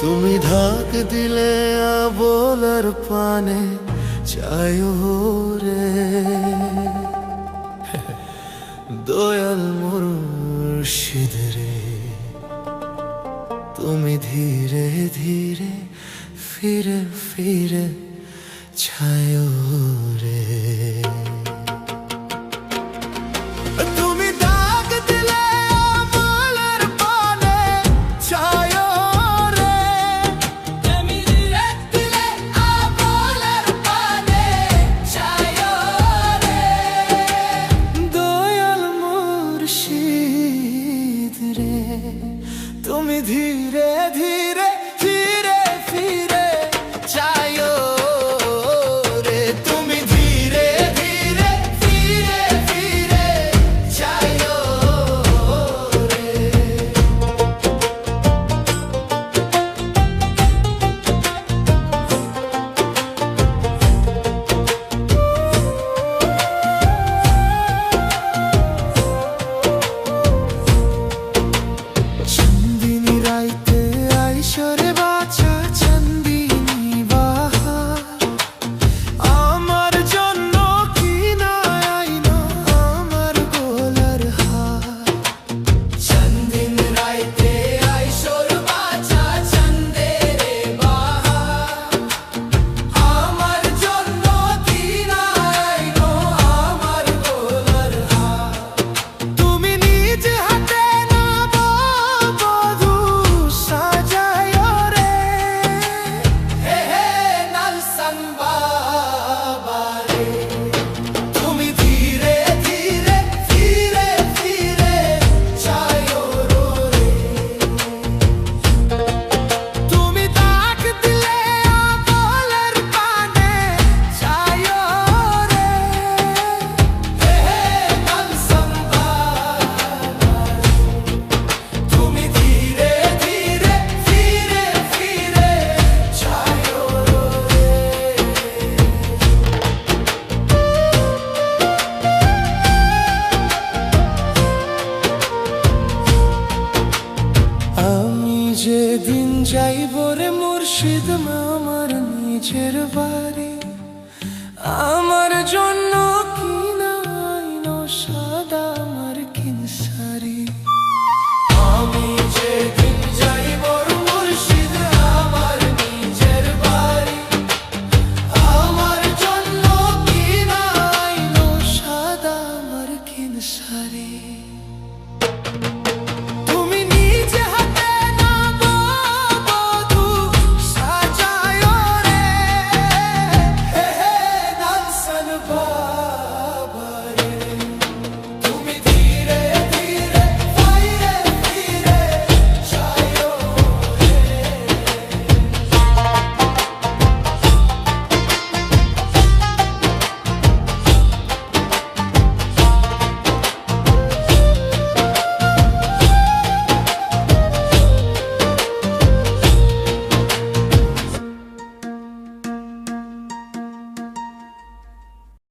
তুমি ধাক দিলে বলার পানে চায়ো রে। দয়াল মুর্শিদ রে, তুমি ধীরে ধীরে ফিরে ফিরে ছায়ো রে। ধীরে ধীরে যাইব রে মুর্শিদ আমার নিজের বাড়ি। আমার জন্য